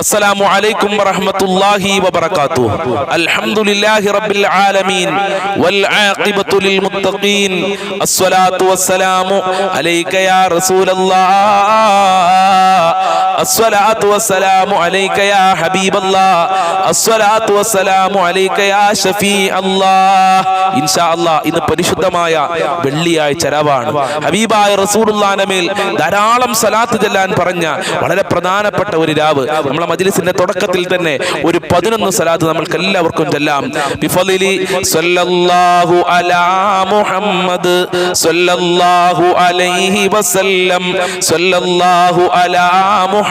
അസ്സലാമു അലൈക്കും വറഹ്മത്തുള്ളാഹി വബറകാതുഹു. അൽഹംദുലില്ലാഹി റബ്ബിൽ ആലമീൻ വൽ ആഖിബത്തു ലിൽ മുത്തഖീൻ. അസ്സലാത്തു വസ്സലാമു അലൈക യാ റസൂലല്ലാഹ് അസ്വലാത്തു വസ്സലാമു അലൈക യാ ഹബീബല്ലാ. അസ്വലാത്തു വസ്സലാമു അലൈക യാ ഷഫീ അല്ലാ ഇൻഷാ അല്ലാ ഇന്ന് പരിശുദ്ധമായ വെള്ളിയാഴ്ച ചരവാണ് ഹബീബായ റസൂലുള്ളാഹിന്റെ മേൽ ധാരാളം സലാത്ത് ചെല്ലാൻ പറഞ്ഞ വളരെ പ്രധാനപ്പെട്ട ഒരു രാവ്. നമ്മളെ മജ്ലിസിന്റെ തുടക്കത്തിൽ തന്നെ ഒരു പതിനൊന്ന് സലാത്ത് നമ്മൾക്ക് എല്ലാവർക്കും ചെല്ലാം. ബിഫലിലി സല്ലല്ലാഹു അലാ മുഹമ്മദ് സല്ലല്ലാഹു അലൈഹി വസല്ലം. സല്ലല്ലാഹു അലാ മുഹമ്മദ്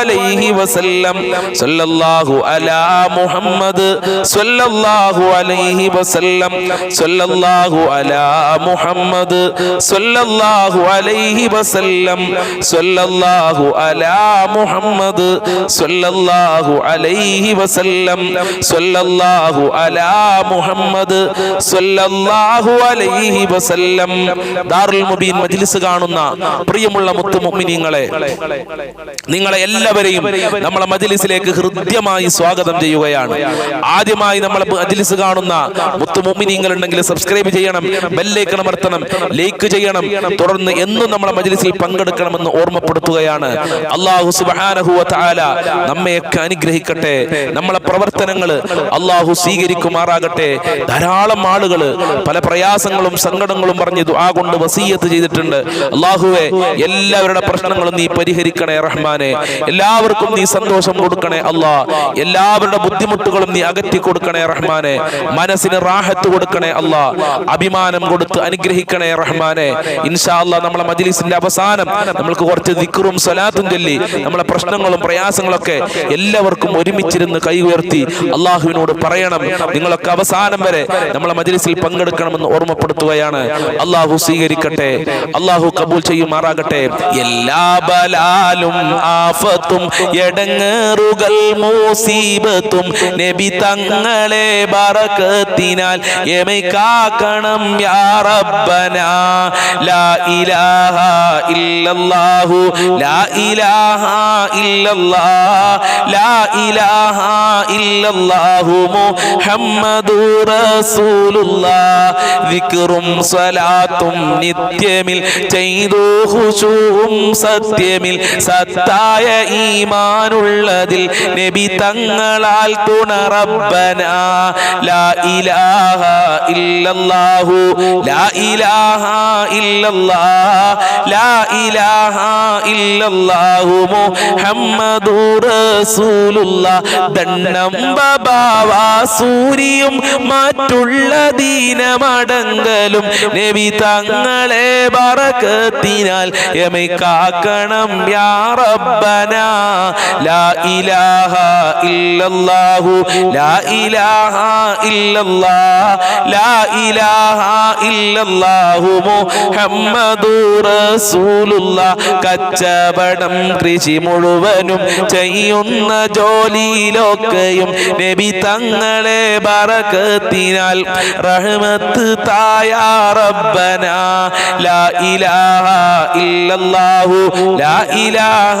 അലൈഹി വസല്ലം. സല്ലല്ലാഹു അലാ മുഹമ്മദ്. സല്ലല്ലാഹു അലൈഹി വസല്ലം. സല്ലല്ലാഹു അലാ മുഹമ്മദ്. സല്ലല്ലാഹു അലൈഹി വസല്ലം. സല്ലല്ലാഹു അലാ മുഹമ്മദ്. സല്ലല്ലാഹു അലൈഹി വസല്ലം. സല്ലല്ലാഹു അലാ മുഹമ്മദ്. സല്ലല്ലാഹു അലൈഹി വസല്ലം. ദാറുൽ മുബീൻ മജ്ലിസ് കാണുന്ന പ്രിയമുള്ള മുത്തു മുഅ്മിനീങ്ങളെ നിങ്ങളെ എല്ലാവരെയും നമ്മളെ മജിലിസിലേക്ക് ഹൃദ്യമായി സ്വാഗതം ചെയ്യുകയാണ്. ആദ്യമായി നമ്മൾ മജിലിസ് കാണുന്ന മുത്തു മുഅ്മിനീങ്ങൾ ഉണ്ടെങ്കിൽ സബ്സ്ക്രൈബ് ചെയ്യണം ബെല്ലേക്ക് അമർത്തണം ലൈക്ക് ചെയ്യണം. തുടർന്ന് എന്നും നമ്മളെ മജിലിസിൽ പങ്കെടുക്കണമെന്ന് ഓർമ്മപ്പെടുത്തുകയാണ്. അള്ളാഹു സുബ്ഹാനഹു വ തആല നമ്മയൊക്കെ അനുഗ്രഹിക്കട്ടെ. നമ്മളെ പ്രവർത്തനങ്ങൾ അള്ളാഹു സ്വീകരിക്കുമാറാകട്ടെ. ധാരാളം ആളുകൾ പല പ്രയാസങ്ങളും സങ്കടങ്ങളും പറഞ്ഞ് ദുആ കൊണ്ട് വസീയത്ത് ചെയ്തിട്ടുണ്ട്. അള്ളാഹുവെ എല്ലാവരുടെ പ്രശ്നങ്ങളും നീ പരിഹരിക്കണേ റഹ്മാനെ. എല്ലാവർക്കും നീ സന്തോഷം കൊടുക്കണേ അല്ലാ. എല്ലാവരുടെ ബുദ്ധിമുട്ടുകളും നീ അകറ്റി കൊടുക്കണേ റഹ്മാനെ. മനസ്സിന് റാഹത്ത് കൊടുക്കണേ അല്ലാ. അഭിമാനം കൊടുത്ത് അനുഗ്രഹിക്കണേ റഹ്മാനെ. ഇൻഷാ അല്ലാ നമ്മളെ മജ്ലിസിന്റെ അവസാനം നമ്മൾക്ക് കുറച്ച് ദിക്റും സ്വലാത്തും ചൊല്ലി നമ്മളെ പ്രശ്നങ്ങളും പ്രയാസങ്ങളൊക്കെ എല്ലാവർക്കും ഒരുമിച്ചിരുന്ന് കൈ ഉയർത്തി അള്ളാഹുവിനോട് പറയണം. നിങ്ങളൊക്കെ അവസാനം വരെ നമ്മളെ മജ്ലിസിൽ പങ്കെടുക്കണമെന്ന് ഓർമ്മപ്പെടുത്തുകയാണ്. അള്ളാഹു സ്വീകരിക്കട്ടെ. അള്ളാഹു കബൂൽ ചെയ്യുമാറാകട്ടെ. എല്ലാ ബലാലും ആഫത്തും എടങ്ങേറുകൾ മൂസീബത്തും. നബി തങ്ങളെ ബറക്കത്തിനാൽ എമൈ കാക്കണം യാ റബ്ബന. ലാ ഇലാഹ ഇല്ലല്ലാഹു. ലാ ഇലാഹ ഇല്ലല്ലാ. ലാ ഇലാഹ ഇല്ലല്ലാഹു മുഹമ്മദു റസൂലുള്ളാ. വിക്റും സ്വലാത്തും നിത്യമിൽ ചെയ്തു ഹുശൂവും സത്യമിൽ സത്തായ ഈമാനുള്ളതിൽ നബി തങ്ങളാൽ തുണറബ്ബന. ലാ ഇലാഹ ഇല്ലല്ലാഹു. ലാ ഇലാഹ ഇല്ലല്ലാഹ്. ലാ ഇലാഹ ഇല്ലല്ലാഹു. മുഹമ്മദു റസൂലുള്ള. ദണ്ണം ബബാവ സൂരിയും മറ്റുള്ള ദീനമടങ്കലും നബി തങ്ങളെ ബറക്കത്തിനാൽ എമൈ കാക്കണം യാ റബ്ബന. കച്ചവടം കൃഷി മുഴുവനും ചെയ്യുന്ന ജോലിയിലൊക്കെയും നബി തങ്ങളെ ബറക്കത്തിനാൽ. റഹ്മത്ത് തായാ റബ്ബന. ലാ ഇലാഹ ഇല്ലല്ലാഹു ലാ ഇലാഹ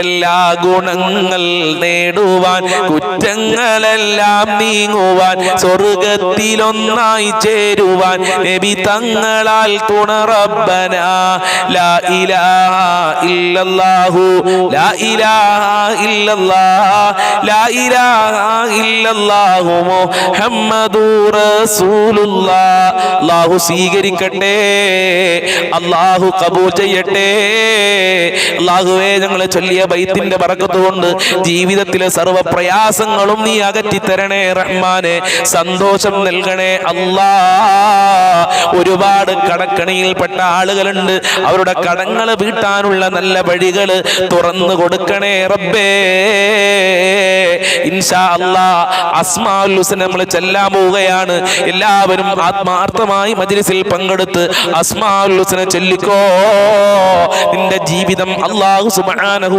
എല്ലാ ഗുണങ്ങൾ നേടുവാൻ കുറ്റങ്ങളെല്ലാം നീങ്ങുവാൻ സ്വർഗത്തിലൊന്നായി ചേരുവാൻ നബി തങ്ങളാൽ തുണറബന ഇല്ലല്ലാഹു ലാ സ്വീകരിക്കട്ടെ അല്ലാഹു കബൂൽ ചെയ്യട്ടെ. അല്ലാഹുവേ ഞങ്ങളെ ചൊല്ലിയ ബൈത്തിന്റെ പറക്കത്ത് കൊണ്ട് ജീവിതത്തിലെ സർവ പ്രയാസങ്ങളും നീ അകറ്റി തരണേ റഹ്മാനെ. സന്തോഷം നൽകണേ അല്ലാ. ഒരുപാട് കടക്കണിയിൽപ്പെട്ട ആളുകളുണ്ട്. അവരുടെ കടങ്ങൾ വീട്ടാനുള്ള നല്ല വഴികൾ തുറന്നു കൊടുക്കണേ റബ്ബേ. ഇൻഷാ അല്ലാ. അസ്മാഉൽ ഹുസ്ന നമ്മൾ ചെല്ലാൻ പോവുകയാണ്. എല്ലാവരും ആത്മാർത്ഥമായി മജ്ലിസിൽ പങ്കെടുത്ത് അസ്മാഉൽ ഹുസ്ന ചൊല്ലിക്കോ. നിന്റെ ജീവിതം അള്ളാഹു സുബ്ഹാനഹു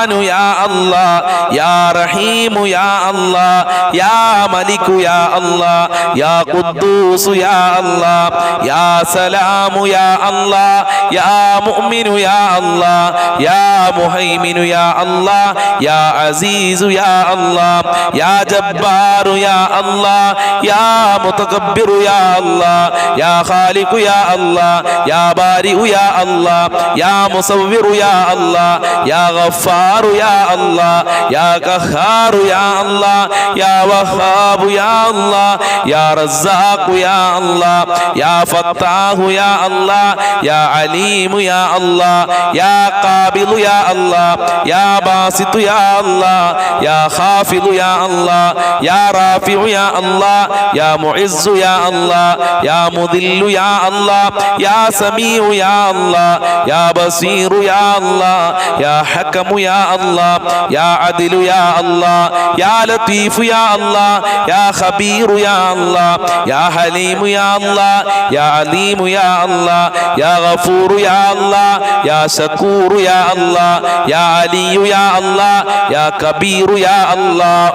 റഹ്മാനു യാ അല്ലാഹ് യാ റഹീമു യാ അല്ലാഹ് യാ മലികു യാ അല്ലാഹ് യാ ഖുദ്ദൂസ് യാ അല്ലാഹ് യാ സലാമു യാ അല്ലാഹ് യാ മുഅ്മിനു യാ അല്ലാഹ് യാ മുഹൈമിനു യാ അല്ലാഹ് യാ അസീസു യാ അല്ലാഹ് യാ ജബ്ബാറു യാ അല്ലാഹ് യാ മുതകബ്ബിറു യാ അല്ലാഹ് യാ ഖാലിഖു യാ അല്ലാഹ് യാ ബാരിഉ യാ അല്ലാഹ് യാ മുസവ്വിറു യാ അല്ലാഹ് യാ ഗഫാറു യാ അല്ലാഹ് യാ ഖഹാറു യാ അല്ലാഹ് യാ വഹാബു യാ അല്ലാഹ് യാ റസാഖു യാ അല്ലാഹ് യാ ഫത്താഹു യാ അല്ലാഹ് യാ അലീമു യാ അല്ലാഹ് യാ ഖാബിദു യാ അല്ലാഹ് യാ ബാസിതു യാ അല്ലാഹ് യാ ഖാഫിദു യാ അല്ലാഹ് യാ റാഫിഉ യാ അല്ലാഹ് യാ മുഇസ്സു യാ അല്ലാഹ് യാ മുദില്ലു യാ അല്ലാഹ് യാ സമീഉ യാ അല്ലാഹ് യാ ബസീറു യാ അല്ലാഹ് യാ ഹകമു യാ അല്ലാഹ് യാ അദിലു യാ അല്ലാഹ് യാ ലത്തീഫു യാ അല്ലാഹ് യാ ഖബീറു യാ അല്ലാഹ് യാ ഹലീമു യാ അല്ലാഹ് യാ അലീമു യാ അല്ലാഹ് യാ ഗഫൂറു യാ അല്ലാഹ് യാ ശകൂറു യാ അല്ലാഹ് യാ അലിയു യാ അല്ലാഹ് യാ കബീറു യാ അല്ലാഹ്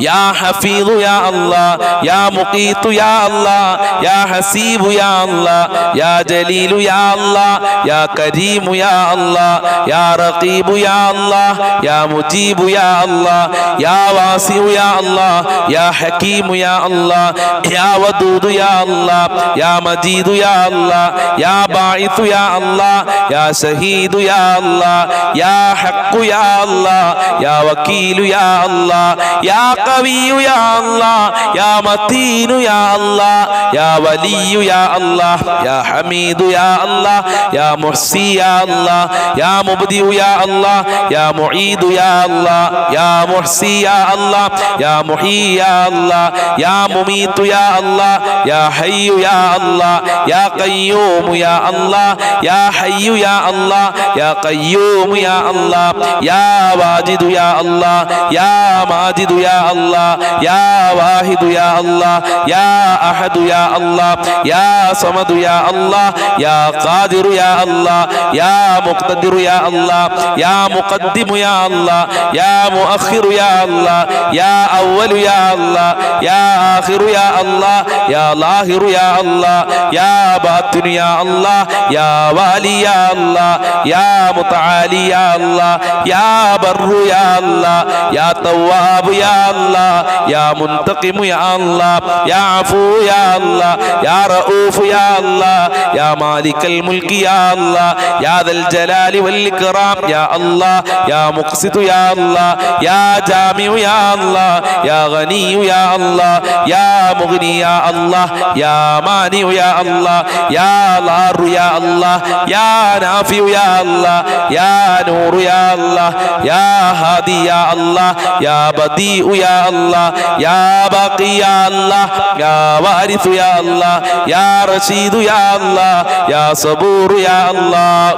يا حفيظ يا الله يا مقيت يا الله يا حسيب يا الله يا جليل يا الله يا كريم يا الله يا رقيب يا الله يا مجيب يا الله يا واسع يا الله يا حكيم يا الله يا ودود يا الله يا مجيد يا الله يا باعث يا الله يا شهيد يا الله يا حق يا الله يا وكيل يا الله يا يا قوي يا الله يا متين يا الله يا ولي يا الله يا حميد يا الله يا محسي يا الله يا مبدئ يا الله يا معيد يا الله يا محسي يا الله يا محيي يا الله يا مميت يا الله يا حي يا الله يا قيوم يا الله يا حي يا الله يا قيوم يا الله يا واجد يا الله يا ماجد يا الله يا واحد يا الله يا أحد يا الله يا صمد يا الله يا قادر يا الله يا مقتدر يا الله يا مقدم يا الله يا مؤخر يا الله يا أول يا الله يا آخر يا الله يا ظاهر يا الله يا باطن يا الله يا والي يا الله يا متعالي يا الله يا بر يا الله يا تواب يا الله يا منتقم يا الله يا عفو يا الله يا رؤوف يا الله يا مالك الملك يا الله يا ذا الجلال والإكرام يا الله يا مقسط يا الله يا جامع يا الله يا غني يا الله يا مغني يا الله يا مانع يا الله يا ضار يا الله يا نافع يا الله يا نور يا الله يا هادي يا الله يا بديع يا الله يا باقي يا الله يا وارث يا الله يا رشيد يا الله يا صبور يا الله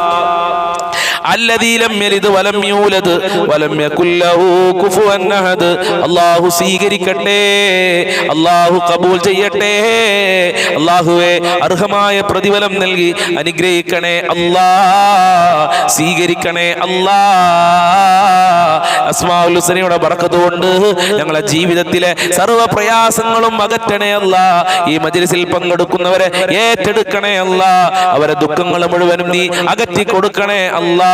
അള്ളാഹു സ്വീകരിക്കട്ടെ. അള്ളാഹു കബൂൽ ചെയ്യട്ടെ. അള്ളാഹുവെ അർഹമായ പ്രതിഫലം നൽകി അനുഗ്രഹിക്കണേ അല്ലാ. സ്വീകരിക്കണേ അല്ലാ. അസ്മാഉൽ ഹുസനയുടെ ബർക്കത്ത് കൊണ്ട് ഞങ്ങളെ ജീവിതത്തിലെ സർവ പ്രയാസങ്ങളും അകറ്റണേ അല്ല. ഈ മജ്ലിസിൽ പങ്കെടുക്കുന്നവരെ ഏറ്റെടുക്കണേ അല്ല. അവരെ ദുഃഖങ്ങൾ മുഴുവനും നീ അകറ്റി കൊടുക്കണേ അല്ലാ.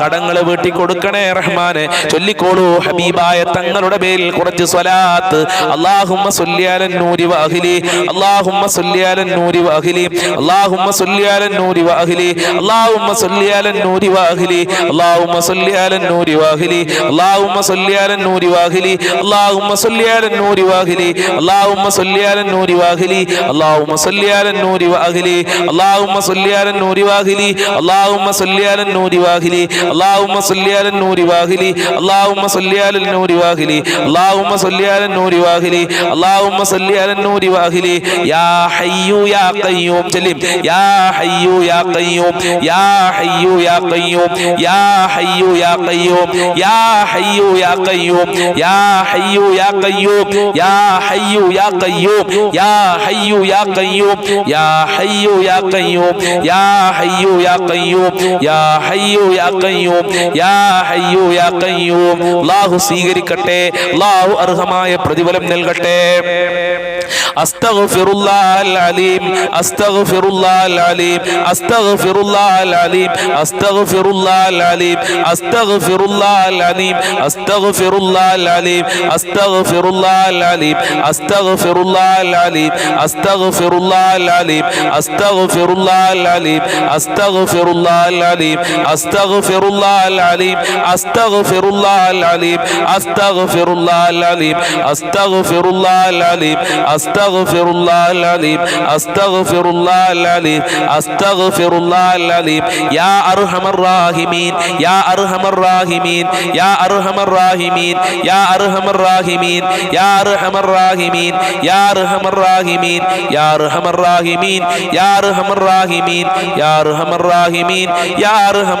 കടങ്ങൾ വീട്ടി കൊടുക്കണേ റഹ്മാനെ ചൊല്ലിക്കോളൂ ഹബീബായ തങ്ങളുടെ പേരിൽ കുറച്ച് സ്വലാത്ത് അള്ളാഹുമ്മ സൊല്ലിയാലൻ നൂരി വാഹിലി അള്ളാഹുമ്മ സൊല്ലിയാലൻ നൂരി വാഹിലി അള്ളാഹുമ്മ സൊല്ലിയാലൻ നൂരി വാഹിലി അള്ളാഹുമ്മ സൊല്ലിയാലൻ നൂരി വാഹിലി അള്ളാഹുമ്മ സൊല്ലിയാലൻ നൂരി വാഹിലി അള്ളാഹുമ്മ സൊല്ലിയാലൻ നൂരി വാഹിലി അള്ളാഹുമ്മ സൊല്ലിയാലൻ നൂരി വാഹിലി അള്ളാഹുമ്മ സൊല്ലിയാലൻ നൂരി വാഹിലി അള്ളാഹുമ്മ സൊല്ലിയാലൻ നൂരി വാഹിലി അള്ളാഹുമ്മ സൊല്ലിയാലൻ നൂരി വാഹിലി അള്ളാഹുമ്മ സൊല്ലിയാലൻ നൂരി വാഹിലി അള്ളാഹുമ്മ സല്ലിയാലൻ നൂരി വാഹിലി അള്ളാഹുമ്മ സല്ലിയാലൻ നൂരി വാഹിലി അള്ളാഹുമ്മ സല്ലിയാലൻ നൂരി വാഹിലി അള്ളാഹുമ്മ സല്ലിയാലൻ നൂരി വാഹിലി യാ ഹയ്യു യാ ഖയ്യൂം ചൊല്ലിം യാ ഹയ്യു യാ ഖയ്യൂം യാ ഹയ്യു യാ ഖയ്യൂം യാ ഹയ്യു യാ ഖയ്യൂം യാ ഹയ്യു യാ ഖയ്യൂം യാ ഹയ്യു യാ ഖയ്യൂം യാ ഹയ്യു യാ ഖയ്യൂം യാ ഹയ്യു യാ ഖയ്യൂം യാ ഹയ്യു യാ ഖയ്യൂം യാ ഹയ്യു യാ ഖയ്യൂം യാ ഹയ്യു യാ ഖയ്യൂം യാ ഹയ്യു യാ ഖയ്യൂം അല്ലാഹു സ്വീകരിക്കട്ടെ അല്ലാഹു അർഹമായ പ്രതിഫലം നൽകട്ടെ أستغفر الله العليم أستغفر الله العليم أستغفر الله العليم أستغفر الله العليم أستغفر الله العليم أستغفر الله العليم أستغفر الله العليم أستغفر الله العليم أستغفر الله العليم أستغفر الله العليم أستغفر الله العليم أستغفر الله العليم أستغفر الله العليم أستغفر الله العليم أستغفر الله العليم أستغفر الله العليم أستغفر الله العليم أستغفر الله العليم يا أرحم الراحمين يا أرحم الراحمين يا أرحم الراحمين يا أرحم الراحمين يا أرحم الراحمين يا أرحم الراحمين يا أرحم الراحمين يا أرحم الراحمين يا أرحم الراحمين يا أرحم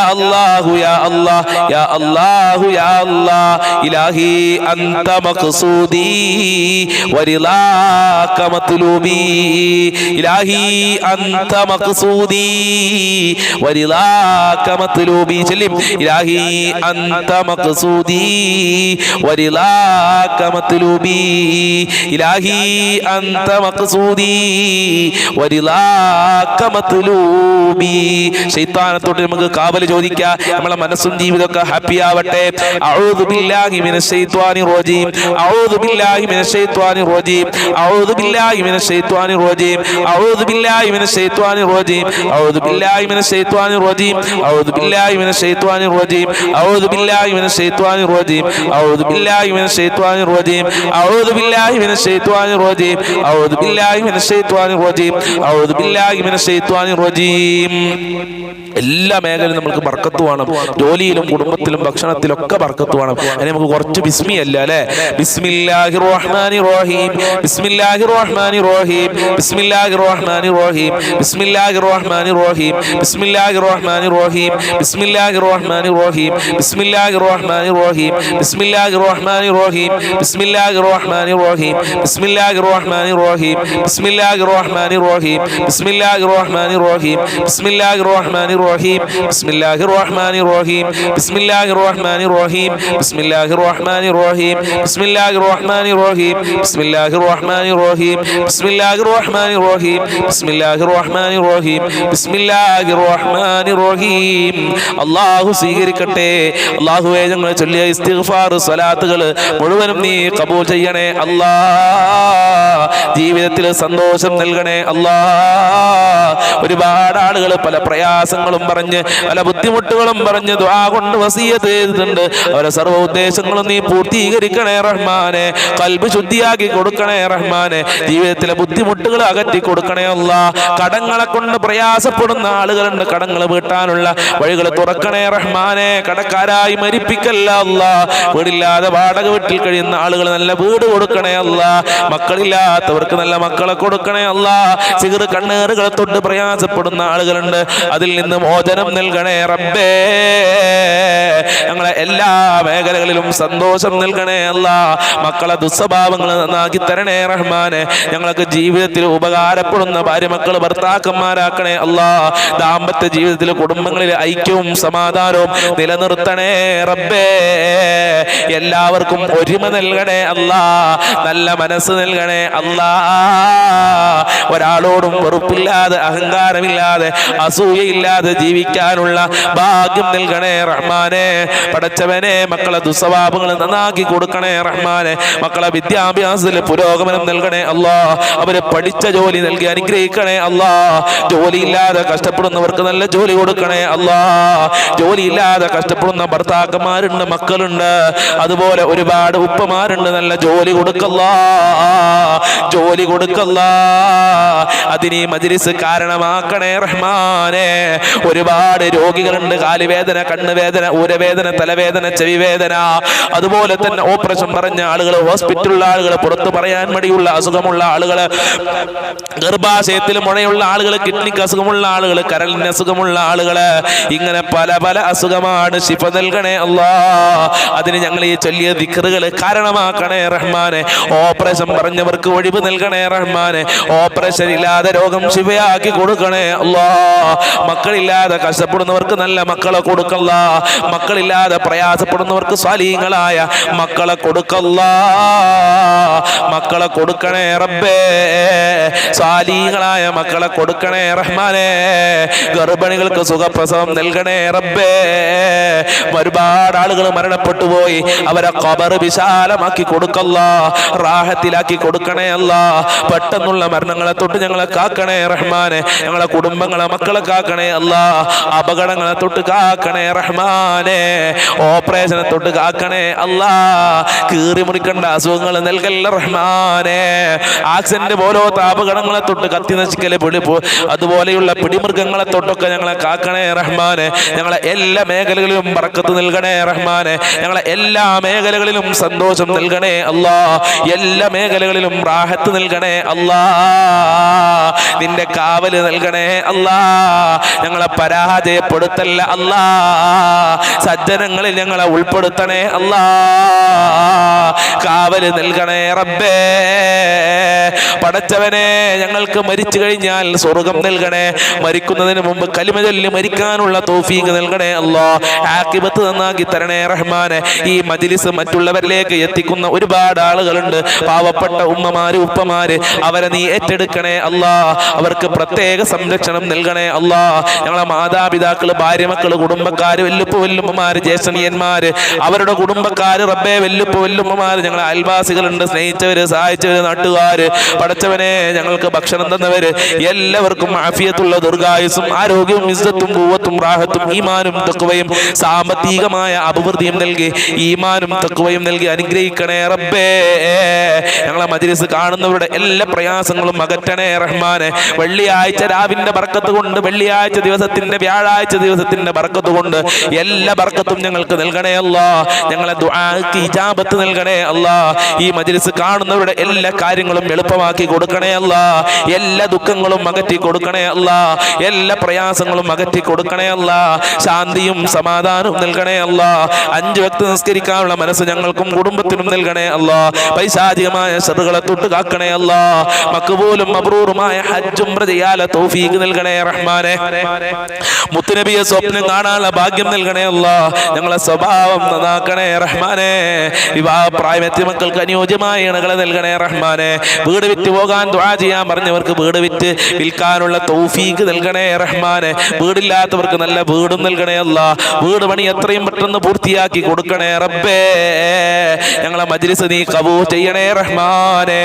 യാ അല്ലാഹു യാ അല്ലാഹ് യാ അല്ലാഹു യാ അല്ലാഹ് ഇലാഹി അന്ത മഖ്സൂദി വരിലാക മത്ലൂബി ഇലാഹി അന്ത മഖ്സൂദി വരിലാക മത്ലൂബി ചെല്ലിം ഇലാഹി അന്ത മഖ്സൂദി വരിലാക മത്ലൂബി ഇലാഹി അന്ത മഖ്സൂദി വരിലാക മത്ലൂബി ശൈത്താനത്തോട്ട് നമുക്ക് കാവൽ കാവൽ ചോദിക്കാം നമ്മളെ മനസ്സും ജീവിതമൊക്കെ ഹാപ്പി ആവട്ടെ ബില്ലാഹി നമ്മൾ ബില്ലാഹി ബില്ലാഹി ബില്ലാഹി ബില്ലാഹി ബില്ലാഹി ബില്ലാഹി ബില്ലാഹി ബില്ലാഹി ബില്ലാഹി എല്ലാ മേഖലയിലും നമുക്ക് ബർക്കത്ത് വേണം ജോലിയിലും കുടുംബത്തിലും ഭക്ഷണത്തിലും ഒക്കെ ബർക്കത്ത് വേണം അതിന് നമുക്ക് കുറച്ച് ബിസ്മി അല്ല അല്ലെ ബിസ്മില്ലാഹി റഹ്മാനി റഹീം ബിസ്മില്ലാഹി റഹ്മാനി റഹീം ബിസ്മില്ലാഹി റഹ്മാനി റഹീം ബിസ്മില്ലാഹി റഹ്മാനി റഹീം ബിസ്മില്ലാഹി റഹ്മാനി റഹീം ബിസ്മില്ലാഹി റഹ്മാനി റഹീം ബിസ്മില്ലാഹി റഹ്മാനി റഹീം ബിസ്മില്ലാഹി റഹ്മാനി റഹീം ബിസ്മില്ലാഹി റഹ്മാനി റഹീം ബിസ്മില്ലാഹി റഹ്മാനി റഹീം ബിസ്മില്ലാഹി റഹ്മാനി റഹീം ബിസ്മില്ലാഹി റഹ്മാനി റഹീം ബിസ്മില്ലാഹി റഹ്മാനി റഹീം ബിസ്മില്ലാഹി റഹ്മാനി റഹീം ബിസ്മില്ലാഹി റഹ്മാനി റഹീം ബിസ്മില്ലാഹി റഹ്മാനി റഹീം ബിസ്മില്ലാഹി റഹ്മാനി റഹീം ബിസ്മില്ലാഹി റഹ്മാനി റഹീം ബിസ്മില്ലാഹി റഹ്മാനി റഹീം ബിസ്മില്ലാഹി റഹ്മാനി റഹീം ബിസ്മില്ലാഹി റഹ്മാനി റഹീം അല്ലാഹു സ്വീകരിക്കട്ടെ. അല്ലാഹുവേ ഞങ്ങൾ ചൊല്ലിയ ഇസ്തിഗ്ഫാർ സ്വലാത്തുകൾ മുഴുവനും നീ കബൂൽ ചെയ്യണേ. അല്ലാ ജീവിതത്തിൽ സന്തോഷം നൽകണേ. അല്ലാ ഒരുപാട് ആളുകൾ പല പ്രയാസങ്ങളും പറഞ്ഞ് പല ബുദ്ധിമുട്ടുകളും പറഞ്ഞ് ദുആ കൊണ്ട് വസീയത്ത് ചെയ്തിട്ടുണ്ട്. അവരെ സർവ ഉദ്ദേശങ്ങളും നീ പൂർത്തീകരിക്കണേ റഹ്മാനെ. കൽബ് ശുദ്ധിയാക്കി കൊടുക്കണേ റഹ്മാനെ. ജീവിതത്തിലെ ബുദ്ധിമുട്ടുകൾ അകറ്റി കൊടുക്കണേ അല്ല. കടങ്ങളെ കൊണ്ട് പ്രയാസപ്പെടുന്ന ആളുകളുണ്ട്. കടങ്ങൾ വീട്ടാനുള്ള വഴികൾ തുറക്കണേ റഹ്മാനെ. കടക്കാരായി മരിപ്പിക്കല്ല അല്ല. വീടില്ലാതെ വാടക വീട്ടിൽ കഴിയുന്ന ആളുകൾ നല്ല വീട് കൊടുക്കണേ അല്ല. മക്കളില്ലാത്തവർക്ക് നല്ല മക്കളെ കൊടുക്കണേ അല്ല. സിഗർ കണ്ണേറുകളെ തൊട്ട് പ്രയാസപ്പെടുന്ന ആളുകളുണ്ട്. അതിൽ നിന്ന് മോചനം നൽകണേ റബ്ബേ ഞങ്ങളെ എല്ലാ മേഖലകളിലും സന്തോഷം നൽകണേ അല്ല. മക്കളെ ദുസ്വഭാവങ്ങൾ നന്നാക്കി തരണേ റഹ്മാനെ. ഞങ്ങൾക്ക് ജീവിതത്തിൽ ഉപകാരപ്പെടുന്ന ഭാര്യ മക്കൾ ഭർത്താക്കന്മാരാക്കണേ അല്ല. ദാമ്പത്യ ജീവിതത്തിൽ കുടുംബങ്ങളിൽ ഐക്യവും സമാധാനവും നിലനിർത്തണേ റബ്ബേ. എല്ലാവർക്കും ഒരുമ നൽകണേ അല്ല. നല്ല മനസ്സ് നൽകണേ അല്ല. ഒരാളോടും വെറുപ്പില്ലാതെ അഹങ്കാരമില്ലാതെ അസൂയയില്ലാതെ ജീവിക്കാനുള്ള ഭാഗ്യം നൽകണേ റഹ്മാനെ. പടച്ചവനെ മക്കളെ ദുസ്വഭാവങ്ങൾ നന്നാക്കി കൊടുക്കണേ റഹ്മാനെ. മക്കളെ വിദ്യാഭ്യാസത്തിൽ പുരോഗമനം നൽകണേ അല്ലാ. അവർ പഠിച്ച ജോലി നൽകി അനുഗ്രഹിക്കണേ അല്ലാ. ജോലിയില്ലാതെ കഷ്ടപ്പെടുന്നവർക്ക് നല്ല ജോലി കൊടുക്കണേ അല്ലാ. ജോലിയില്ലാതെ കഷ്ടപ്പെടുന്ന ഭർത്താക്കന്മാരുണ്ട് മക്കളുണ്ട്. അതുപോലെ ഒരുപാട് ഉപ്പമാരുണ്ട് നല്ല ജോലി കൊടുക്കല്ല. ജോലി കൊടുക്കല്ല. അതിനീ മജിലിസ് കാരണമാക്കണേ റഹ്മാനെ. ഒരുപാട് രോഗികളുണ്ട് കാലുവേദന കണ്ണുവേദന ഊരവേദന തലവേദന ചെവിവേദന. അതുപോലെ തന്നെ ഓപ്പറേഷൻ പറഞ്ഞ ആളുകൾ ഹോസ്പിറ്റലിലുള്ള ആളുകൾ പുറത്തു പറയാൻ മടിയുള്ള അസുഖമുള്ള ആളുകൾ ഗർഭാശയത്തിൽ മുഴയുള്ള ആളുകൾ കിഡ്നിക്ക് അസുഖമുള്ള ആളുകൾ കരളിന് അസുഖമുള്ള ആളുകൾ ഇങ്ങനെ പല പല അസുഖമാണ് ശിഫ നൽകണേ അല്ലാ. അതിന് ഞങ്ങൾ ഈ ചൊല്ലിയ ദിക്കറുകൾ കാരണമാക്കണേ റഹ്മാനെ. ഓപ്പറേഷൻ പറഞ്ഞവർക്ക് ഒഴിവ് നൽകണേ റഹ്മാനെ. ഓപ്പറേഷൻ ഇല്ലാതെ രോഗം ശിവയാക്കി കൊടുക്കണേ അല്ലാ. മക്കളില്ലാതെ കഷ്ടപ്പെടുന്നവർക്ക് നല്ല മക്കളെ കൊടുക്കല്ല. മക്കളില്ലാതെ പ്രയാസപ്പെടുന്നവർക്ക് സ്വാലീങ്ങളായ മക്കളെ കൊടുക്കല്ല. മക്കളെ കൊടുക്കണേ റബ്ബേ. സ്വാലീങ്ങളായ മക്കളെ കൊടുക്കണേ റഹ്മാനെ. ഗർഭിണികൾക്ക് സുഖപ്രസവം നൽകണേ റബ്ബേ. ഒരുപാട് ആളുകൾ മരണപ്പെട്ടു പോയി. അവരെ കബർ വിശാലമാക്കി കൊടുക്കല്ല. റാഹത്തിലാക്കി കൊടുക്കണേ അല്ല. പെട്ടെന്നുള്ള മരണങ്ങളെ തൊട്ട് ഞങ്ങളെ കാക്കണേ റഹ്മാനെ. ഞങ്ങളെ കുടുംബങ്ങളെ മക്കളെ കാക്കണേ അല്ല. അപകടങ്ങളെ തൊട്ട് കാക്കണേ റഹ്മാനെ. ഓപ്പറേഷനെ തൊട്ട് കാക്കണേ അല്ല. കീറി മുറിക്കേണ്ട അസുഖങ്ങൾ നൽകല്ല റഹ്മാനെ. ആക്സിഡന്റ് പോലത്തെ അപകടങ്ങളെ തൊട്ട് കത്തി നശിക്കൽ പിടി പോ- അതുപോലെയുള്ള പിടിമൃഗങ്ങളെ തൊട്ടൊക്കെ ഞങ്ങളെ കാക്കണേ റഹ്മാനെ. ഞങ്ങളെ എല്ലാ മേഖലകളിലും പറക്കത്ത് നൽകണേ റഹ്മാനെ. ഞങ്ങളെ എല്ലാ മേഖലകളിലും സന്തോഷം നൽകണേ അല്ലാ. എല്ലാ മേഖലകളിലും റാഹത്ത് നൽകണേ അല്ലാ. നിന്റെ കാവൽ നൽകണേ അല്ലാ. ഞങ്ങളെ പരാജയപ്പെടുത്തല്ല അല്ലാ സജ്ജനങ്ങളിൽ ഞങ്ങളെ ഉൾപ്പെടുത്തണേ. അല്ലാ കാവൽ നൽകണേ റബ്ബേ. പടച്ചവനെ ഞങ്ങൾക്ക് മരിച്ചു കഴിഞ്ഞാൽ സ്വർഗം നൽകണേ. മരിക്കുന്നതിന് മുമ്പ് കലിമ ചൊല്ലി മരിക്കാനുള്ള തോഫീക്ക് നൽകണേ. അല്ലോ ആക്കിബത്ത് നന്നാക്കി തരണേ റഹ്മാനെ. ഈ മജിലിസ് മറ്റുള്ളവരിലേക്ക് എത്തിക്കുന്ന ഒരുപാട് ആളുകളുണ്ട്. പാവപ്പെട്ട ഉമ്മമാര് ഉപ്പമാര് അവരെ നീ ഏറ്റെടുക്കണേ. അല്ലാ അവർക്ക് പ്രത്യേക സംരക്ഷണം നൽകണേ. അല്ലാ ഞങ്ങളെ മാതാപിതാക്കൾ ഭാര്യമക്കൾ കുടുംബക്കാര് വെല്ലുപ്പ് വെല്ലുമ്മമാര് ജ്യേഷ്ഠനിയന്മാര് അവരുടെ കുടുംബക്കാര് റബ്ബെ വെല്ലുപ്പ് വെല്ലുമ്മമാര് ഞങ്ങളെ അയൽവാസികളുണ്ട് സ്നേഹിച്ചവര് സഹായിച്ചവര് നാട്ടുകാര് പടച്ചവനെ ഞങ്ങൾക്ക് ഭക്ഷണം തന്നവര് എല്ലാവർക്കും ആഫിയത്തുള്ള ദീർഘായുസും ആരോഗ്യവും ഇസ്സത്തും കൂവത്തും റാഹത്തും ഈമാനും തക്കുവയും സാമ്പത്തികമായ അഭിവൃദ്ധിയും നൽകി ഈമാനും തക്കുവയും നൽകി അനുഗ്രഹിക്കണേ റബ്ബേ. ഞങ്ങളെ മജ്ലിസ് കാണുന്നവരുടെ എല്ലാ പ്രയാസങ്ങളും അകറ്റണേ റഹ്മാനെ. വെള്ളിയാഴ്ച രാവിന്റെ ബർക്കത്ത് കൊണ്ട് വെള്ളിയാഴ്ച ദിവസത്തിന്റെ വ്യാഴാഴ്ച ദിവസത്തിന്റെ ബർക്കത്ത് കൊണ്ട് എല്ലാ ബർക്കത്തും ഞങ്ങൾക്ക് നൽകണേ അല്ല. ഞങ്ങളെ ഹിജാബത്ത് നൽകണേ അല്ല. ഈ മജ്ലിസ് കാണുന്നവരുടെ എല്ലാ കാര്യങ്ങളും എളുപ്പമാക്കി കൊടുക്കണേ അല്ല. എല്ലാ ദുഃഖങ്ങളും അകറ്റി കൊടുക്കണേ അല്ല. എല്ലാ പ്രയാസങ്ങളും അകറ്റി കൊടുക്കണേ അല്ല. ശാന്തിയും സമാധാനവും നൽകണേ അല്ല. അഞ്ചു വ്യക്തി നിസ്കരിക്കാനുള്ള മനസ്സ് ഞങ്ങൾക്കും കുടുംബത്തിനും നൽകണേ അല്ല. പൈശാചികമായ ശ്രദ്ധകളെ തൊട്ട് കാക്കണേ അല്ല. മക്കുപോലും അപ്രൂറുമായ ഹജ്ജും പ്രജയാല തൗഫീഖ് നൽകണേ റഹ്മാനെ. മുത്തുനബിയെ സ്വപ്നം കാണാനുള്ള ഭാഗ്യം നൽകണേ അല്ല. ഞങ്ങളെ സ്വഭാവം നന്നാക്കണേ റഹ്മാനെ. വിവാഹ പ്രായമെത്തിയ മക്കൾക്ക് അനുയോജ്യമായ ഇണകളെ നൽകണേ റഹ്മാനെ. വീട് വിറ്റ് പോകാൻ ദ്വാ ചെയ്യാൻ പറഞ്ഞവർക്ക് വീട് വിറ്റ് വിൽക്കാനുള്ള തൗഫീഖ് നൽകണേ റഹ്മാനെ. വീടില്ലാത്തവർക്ക് നല്ല വീടും നൽകണേ അല്ല. വീട് പണി എത്രയും പെട്ടെന്ന് പൂർത്തിയാക്കി കൊടുക്കണേ റബ്ബേ. ഞങ്ങളെ മജ്ലിസ് നീ കബൂ ചെയ്യണേ റഹ്മാനെ.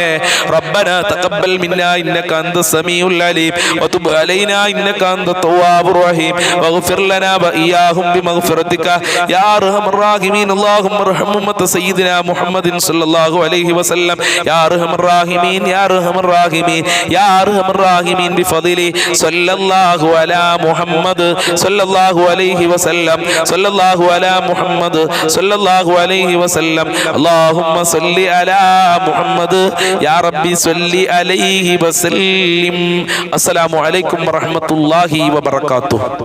റബ്ബന തഖബ്ബൽ മിന്നാ ഇന്നക അന്ത സമീഉൽ അലീം. വതുബ് അലൈനാ ഇന്നക അന്ത തവ്വാബുർ റഹീം. واغفر لنا وإياهم بمغفرتك يا أرحم الراحمين اللهم ارحم أمة سيدنا محمد صلى الله عليه وسلم يا أرحم الراحمين يا أرحم الراحمين يا أرحم الراحمين بفضله صلى الله على محمد صلى الله عليه وسلم صلى الله على محمد صلى الله عليه وسلم اللهم صل على محمد يا ربي صل عليه وسلم السلام عليكم ورحمة الله وبركاته